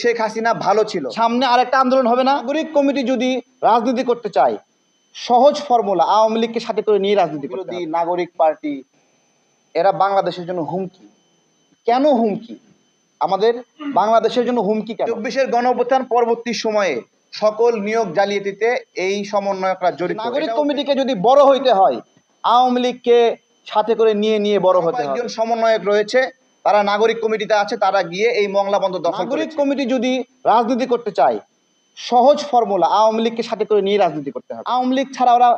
শেখ হাসিনা ভালো ছিল। সামনে আরেকটা আন্দোলন হবে না? নাগরিক কমিটি যদি রাজনীতি করতে চায় সহজ ফর্মুলা আওয়ামী লীগকে সাথে করে নিয়ে রাজনীতি বিরোধী নাগরিক পার্টি এরা বাংলাদেশের জন্য হুমকি। কেন হুমকি? আমাদের বাংলাদেশের জন্য হুমকি কেন? চব্বিশের গণঅভ্যুত্থান পরবর্তী সময়ে সকল নিয়োগ জালিয়াতিতে এই সমন্বয়করা জড়িত। নাগরিক কমিটিকে যদি বড় হইতে হয় আওয়ামী লীগকে সাথে করে নিয়ে নিয়ে বড় হতে হবে। একজন সমন্বয়ক রয়েছে। তারা নাগরিক কমিটিতে আছে তারা গিয়ে এই মংলা বন্ধ দখল নাগরিক কমিটি যদি রাজনীতি করতে চায় সহজ ফর্মুলা আওয়ামী লীগকে সাথে করে নিয়ে রাজনীতি করতে হবে। আওয়ামী লীগ ছাড়া ওরা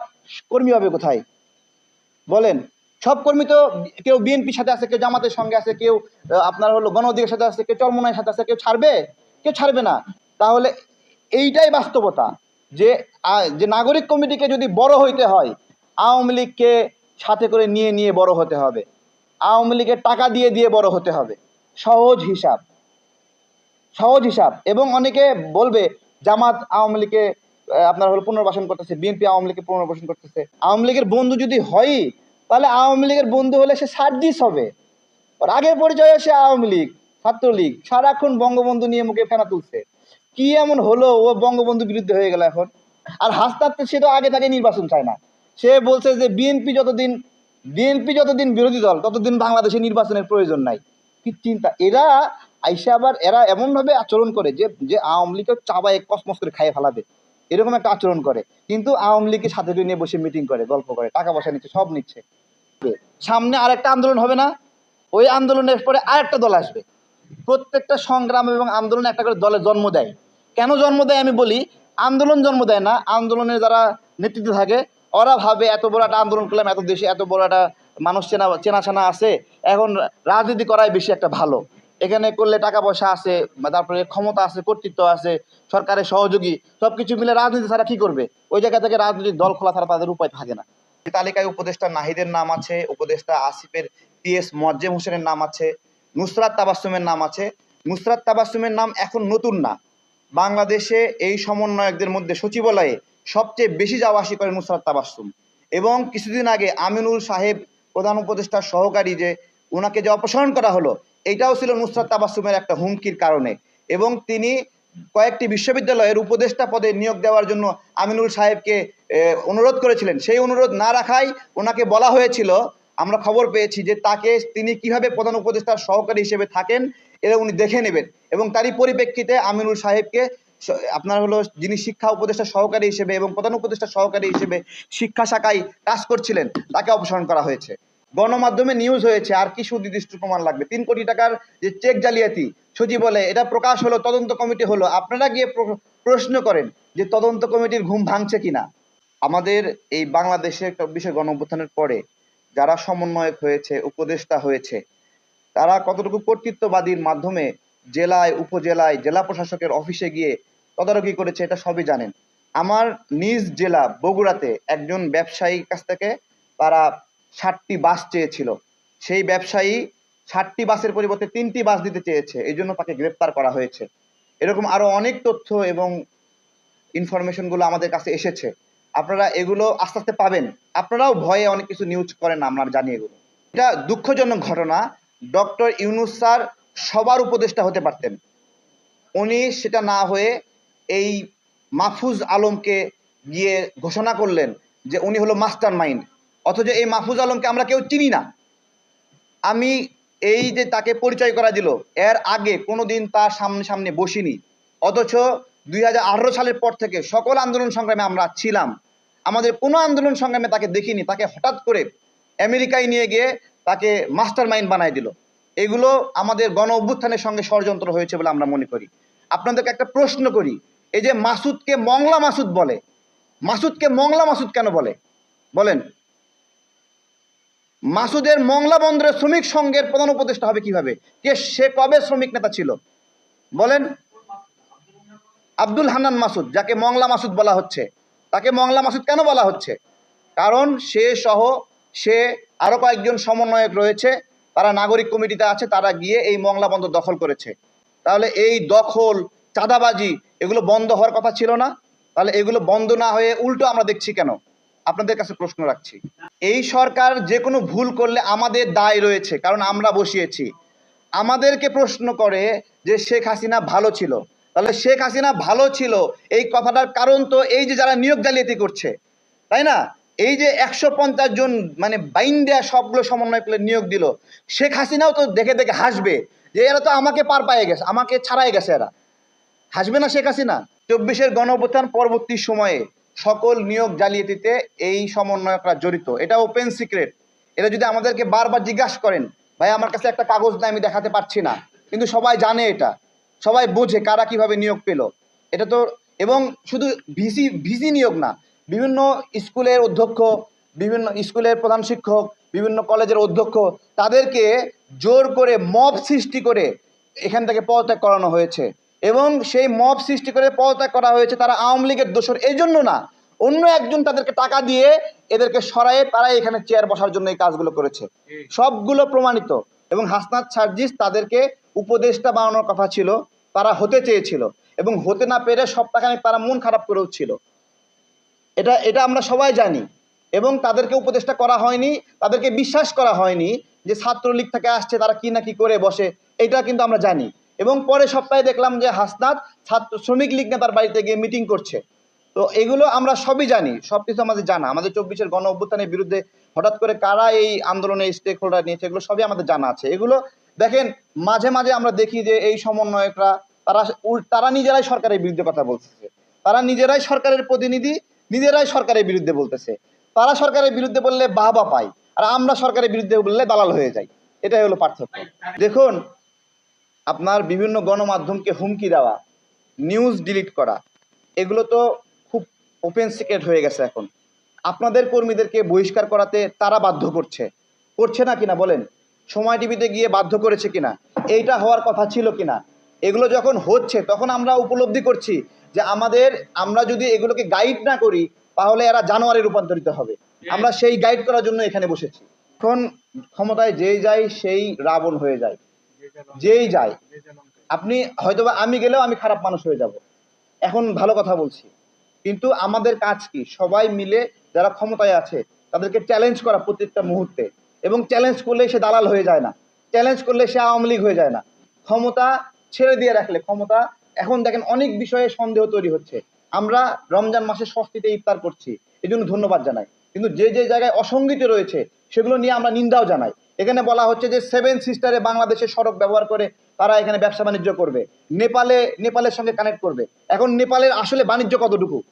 কর্মী হবে কোথায়? বলেন সব কর্মী তো কেউ বিএনপির সাথে আছে কেউ জামাতের সঙ্গে আছে কেউ আপনার হলো গণ অধিকার সাথে আছে কেউ চরমনায়ের সাথে আছে কেউ ছাড়বে? কেউ ছাড়বে না। তাহলে এইটাই বাস্তবতা যে যে নাগরিক কমিটিকে যদি বড় হইতে হয় আওয়ামী লীগকে সাথে করে নিয়ে নিয়ে বড় হতে হবে। আওয়ামী লীগের টাকা দিয়ে দিয়ে বড় হতে হবে। সহজ হিসাব। সহজ হিসাব। এবং অনেকে বলবে, জামাত আওয়ামী লীগে আপনার হলো পুনর্বাসন করতেছে, বিএনপি আওয়ামী লীগকে পুনর্বাসন করতেছে। আওয়ামী লীগের বন্ধু যদি হয়ই, তাহলে আওয়ামী লীগের বন্ধু হলে সে সার্জিস হবে। ওর আগের পরিচয়ে সে আওয়ামী লীগ, ছাত্রলীগ, সারাক্ষণ বঙ্গবন্ধু নিয়ে মুখে ফেনা তুলছে। কি এমন হলো ও বঙ্গবন্ধু বিরুদ্ধে হয়ে গেল এখন? আর হাসতাতে সে তো আগে থেকে নির্বাচন চায় না। সে বলছে যে, বিএনপি যতদিন বিএনপি যতদিন বিরোধী দল, ততদিন বাংলাদেশে নির্বাচনের প্রয়োজন নাই। কি চিন্তা? এরা আইসা আবার এরা এমনভাবে আচরণ করে যে যে আওয়ামী লীগকে চাবায়, কসমস করে খাইয়ে ফেলাবে। এরকম একটা আচরণ করে। কিন্তু আওয়ামী লীগকে সাথে নিয়ে বসে মিটিং করে, গল্প করে, টাকা পয়সা নিচ্ছে, সব নিচ্ছে। সামনে আরেকটা আন্দোলন হবে না? ওই আন্দোলনের পরে আরেকটা দল আসবে। প্রত্যেকটা সংগ্রাম এবং আন্দোলন একটা করে দলের জন্ম দেয়। কেন জন্ম দেয় আমি বলি, আন্দোলন জন্ম দেয় না। আন্দোলনের যারা নেতৃত্বে থাকে ওরা ভাবে এত বড় একটা আন্দোলন করলাম, এত দেশে এত বড় একটা মানুষ চেনা, চেনাশানা আছে, এখন রাজনীতি করাই বেশি একটা ভালো। এখানে করলে টাকা পয়সা আছে তারপরে ক্ষমতা আছে, কর্তৃত্ব আছে, সরকারের সহযোগী সব কিছু মিলে রাজনীতি ছাড়া কি করবে? ওই জায়গা থেকে রাজনৈতিক দল খোলা ছাড়া তাদের উপায় থাকে না। তালিকায় উপদেষ্টা নাহিদের নাম আছে, উপদেষ্টা আসিফের পিএস মজ্জেম হোসেনের নাম আছে, নুসরাত তাবাসুমের নাম আছে। নুসরাত তাবাসুমের নাম এখন নতুন না। বাংলাদেশে এই সমন্বয়কদের মধ্যে সচিবালয়ে সবচেয়ে বেশি যাওয়া আসি করে নুসরাত তাবাসুম এবং কিছুদিন আগে আমিনুল সাহেব প্রধান উপদেষ্টার সহকারী যে ওনাকে যে অপসারণ করা হলো, এটাও ছিল নুসরাত তাবাসুমের একটা হুমকির কারণে। এবং তিনি কয়েকটি বিশ্ববিদ্যালয়ের উপদেষ্টা পদে নিয়োগ দেওয়ার জন্য আমিনুল সাহেবকে অনুরোধ করেছিলেন। সেই অনুরোধ না রাখায় ওনাকে বলা হয়েছিল, আমরা খবর পেয়েছি যে তাকে তিনি কীভাবে প্রধান উপদেষ্টার সহকারী হিসেবে থাকেন এটা উনি দেখে নেবেন। এবং তারই পরিপ্রেক্ষিতে আমিনুল সাহেবকে আপনার হলো যিনি শিক্ষা উপদেষ্টা সহকারী হিসেবে এবং প্রধান উপদেষ্টা সহকারী হিসেবে শিক্ষা শাখায় কাজ করছিলেন, তাকে অপসারণ করা হয়েছে। গণমাধ্যমে নিউজ হয়েছে, আর কি সুনির্দিষ্ট প্রমাণ লাগবে? তিন কোটি টাকার যে চেক জালিয়াতি সচিব বলে, এটা প্রকাশ হলো, তদন্ত কমিটি হলো। আপনারা গিয়ে প্রশ্ন করেন যে তদন্ত কমিটির ঘুম ভাঙছে কিনা? আমাদের এই বাংলাদেশের চব্বিশে গণ অভ্যুত্থানের পরে যারা সমন্বয়ক হয়েছে, উপদেষ্টা হয়েছে, তারা কতটুকু কর্তৃত্ববাদীর মাধ্যমে জেলায়, উপজেলায়, জেলা প্রশাসকের অফিসে গিয়ে তদারকি করেছে, এটা সবই জানেন। আমার নিজ জেলা বগুড়াতে একজন ব্যবসায়ীর কাছ থেকে তারা ষাটটি বাস চেয়েছিল। সেই ব্যবসায়ী ষাটটি বাসের পরিবর্তে তিনটি বাস দিতে চেয়েছে, এই জন্য তাকে গ্রেপ্তার করা হয়েছে। এরকম আরও অনেক তথ্য এবং ইনফরমেশনগুলো আমাদের কাছে এসেছে। আপনারা এগুলো আস্তে আস্তে পাবেন। আপনারাও ভয়ে অনেক কিছু নিউজ করেন, আমরা জানি এগুলো। এটা দুঃখজনক ঘটনা। ডক্টর ইউনুস স্যার সবার উপদেষ্টা হতে পারতেন। উনি সেটা না হয়ে এই মাহফুজ আলমকে গিয়ে ঘোষণা করলেন যে উনি হলো মাস্টার মাইন্ড অথচ এই মাহফুজ আলমকে আমরা কেউ চিনি না। আমি এই যে তাকে পরিচয় করা দিল, এর আগে কোনোদিন তার সামনে সামনে বসিনি। অথচ দুই হাজার আঠারো সালের পর থেকে সকল আন্দোলন সংগ্রামে আমরা ছিলাম। আমাদের কোনো আন্দোলন সংগ্রামে তাকে দেখিনি। তাকে হঠাৎ করে আমেরিকায় নিয়ে গিয়ে তাকে মাস্টার মাইন্ড বানাই দিল। এগুলো আমাদের গণ অভ্যুত্থানের সঙ্গে ষড়যন্ত্র হয়েছে বলে আমরা মনে করি। আপনাদেরকে একটা প্রশ্ন করি, এই যে মাসুদকে মংলা মাসুদ বলে, মাসুদকে মংলা মাসুদ কেন বলে? বলেন, মাসুদের মংলা বন্দরের শ্রমিক সংঘের প্রধান উপদেষ্টা হবে কীভাবে? কে, সে কবে শ্রমিক নেতা ছিল? বলেন, আব্দুল হান্নান মাসুদ, যাকে মংলা মাসুদ বলা হচ্ছে। তাকে মংলা মাসুদ কেন বলা হচ্ছে? কারণ সে সহ সে আরও কয়েকজন সমন্বয়ক রয়েছে। তারা নাগরিক কমিটিতে আছে, তারা গিয়ে এই মংলা বন্দর দখল করেছে। তাহলে এই দখল, চাঁদাবাজি, এগুলো বন্ধ হওয়ার কথা ছিল না? তাহলে এগুলো বন্ধ না হয়ে উল্টো আমরা দেখছি কেন? আপনাদের কাছে প্রশ্ন রাখছি। এই সরকার যে কোনো ভুল করলে আমাদের দায় রয়েছে, কারণ আমরা বসিয়েছি। আমাদেরকে প্রশ্ন করে যে শেখ হাসিনা ভালো ছিল। তাহলে শেখ হাসিনা ভালো ছিল, এই কথাটার কারণ তো এই যে যারা নিয়োগ জালিয়াতি করছে, তাই না? এই যে একশো পঞ্চাশ জন মানে বাইন দেয়া সবগুলো সমন্বয় করে নিয়োগ দিল, শেখ হাসিনাও তো দেখে দেখে হাসবে যে এরা তো আমাকে পার পায়ে গেছে, আমাকে ছাড়াই গেছে এরা। হাসবে না শেখ হাসিনা? চব্বিশের গণঅভ্যুত্থান পরবর্তী সময়ে সকল নিয়োগ জালিয়াতিতে এই সমন্বয়করা জড়িত। এটা ওপেন সিক্রেট এটা যদি আমাদেরকে বারবার জিজ্ঞাসা করেন, ভাই, আমার কাছে একটা কাগজ নাই, আমি দেখাতে পারছি না। কিন্তু সবাই জানে এটা। সবাই বোঝে কারা কীভাবে নিয়োগ পেল। এটা তো, এবং শুধু ভিসি ভিসি নিয়োগ না বিভিন্ন স্কুলের অধ্যক্ষ, বিভিন্ন স্কুলের প্রধান শিক্ষক, বিভিন্ন কলেজের অধ্যক্ষ, তাদেরকে জোর করে মব সৃষ্টি করে এখান থেকে পদত্যাগ করানো হয়েছে। এবং সেই মব সৃষ্টি করে পদত্যাগ করা হয়েছে তারা আওয়ামী লীগের দোষর। এই জন্য না, অন্য একজন তাদেরকে টাকা দিয়ে এদেরকে সরায়ে তারা এখানে চেয়ার বসার জন্য এই কাজগুলো করেছে। সবগুলো প্রমাণিত। এবং হাসনাত সার্জিস তাদেরকে উপদেষ্টা বানানোর কথা ছিল, তারা হতে চেয়েছিল। এবং হতে না পেরে সপ্তাহখানেক তারা মন খারাপ করেও ছিল। এটা এটা আমরা সবাই জানি। এবং তাদেরকে উপদেষ্টা করা হয়নি, তাদেরকে বিশ্বাস করা হয়নি যে ছাত্রলীগ থেকে আসছে, তারা কি না কি করে বসে, এটা কিন্তু আমরা জানি। এবং পরে সপ্তাহে দেখলাম যে হাসনাত ছাত্র, শ্রমিক লীগ নেতার বাড়িতে গিয়ে মিটিং করছে। তো এগুলো আমরা সবই জানি সব কিছু আমাদের জানা। আমাদের চব্বিশের গণ অভ্যুত্থানের বিরুদ্ধে হঠাৎ করে কারা এই আন্দোলনে স্টেক হোল্ডার নিয়েছে, এগুলো সবই আমাদের জানা আছে। এগুলো দেখেন, মাঝে মাঝে আমরা দেখি যে এই সমন্বয়করা, তারা তারা নিজেরাই সরকারের বিরুদ্ধে কথা বলতেছে। তারা নিজেরাই সরকারের প্রতিনিধি নিজেরাই সরকারের বিরুদ্ধে বলতেছে। তারা সরকারের বিরুদ্ধে বললে বাহবা পাই, আর আমরা সরকারের বিরুদ্ধে বললে দালাল হয়ে যাই। এটাই হলো পার্থক্য। দেখুন, আপনার বিভিন্ন গণমাধ্যমকে হুমকি দেওয়া নিউজ ডিলিট করা, এগুলো তো খুব ওপেন সিক্রেট হয়ে গেছে এখন। আপনাদের কর্মীদেরকে বহিষ্কার করাতে তারা বাধ্য করছে। করছে না কিনা বলেন? সময় টিভিতে গিয়ে বাধ্য করেছে কিনা? এইটা হওয়ার কথা ছিল কিনা? এগুলো যখন হচ্ছে, তখন আমরা উপলব্ধি করছি যে আমাদের, আমরা যদি এগুলোকে গাইড না করি, তাহলে এরা জানোয়ারে রূপান্তরিত হবে। আমরা সেই গাইড করার জন্য এখানে বসেছি। এখন ক্ষমতায় যেই যায়, সেই রাবণ হয়ে যায়। যেই যায়। আপনি হয়তোবা আমি গেলেও আমি খারাপ মানুষ হয়ে যাব। এখন ভালো কথা বলছি। কিন্তু আমাদের কাজ কি? সবাই মিলে যারা ক্ষমতায় আছে, তাদেরকে চ্যালেঞ্জ করা প্রত্যেকটা মুহূর্তে। এবং চ্যালেঞ্জ করলে সে দালাল হয়ে যায় না। চ্যালেঞ্জ করলে সে আওয়ামী লীগ হয়ে যায় না। ক্ষমতা ছেড়ে দিয়ে রাখলে, ক্ষমতা এখন দেখেন অনেক বিষয়ে সন্দেহ তৈরি হচ্ছে। আমরা রমজান মাসে স্বস্তিতে ইফতার করছি এই জন্য ধন্যবাদ জানাই। কিন্তু যে যে জায়গায় অসঙ্গতি রয়েছে, সেগুলো নিয়ে আমরা নিন্দাও জানাই। এখানে বলা হচ্ছে যে সেভেন সিস্টারে বাংলাদেশের সড়ক ব্যবহার করে তারা এখানে ব্যবসা বাণিজ্য করবে। নেপালে, নেপালের সঙ্গে কানেক্ট করবে। এখন নেপালের আসলে বাণিজ্য কতটুকু?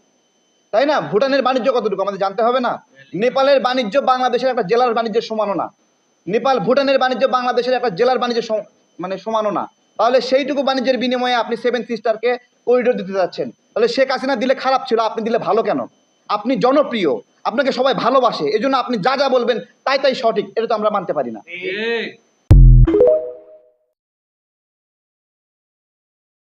তাই না? ভুটানের বাণিজ্য কতটুকু? আমাদের জানতে হবে না। নেপালের বাণিজ্য বাংলাদেশের একটা জেলার বাণিজ্যের সমানও না। নেপাল, ভুটানের বাণিজ্য বাংলাদেশের একটা জেলার বাণিজ্য সম- মানে সমানও না। তাহলে সেইটুকু বাণিজ্যের বিনিময়ে আপনি সেভেন সিস্টারকে করিডোর দিতে চাচ্ছেন তাহলে শেখ হাসিনা দিলে খারাপ ছিল, আপনি দিলে ভালো কেন? আপনি জনপ্রিয়, আপনাকে সবাই ভালোবাসে, এজন্য আপনি যা যা বলবেন তাই তাই সঠিক, এটা তো আমরা মানতে পারি না।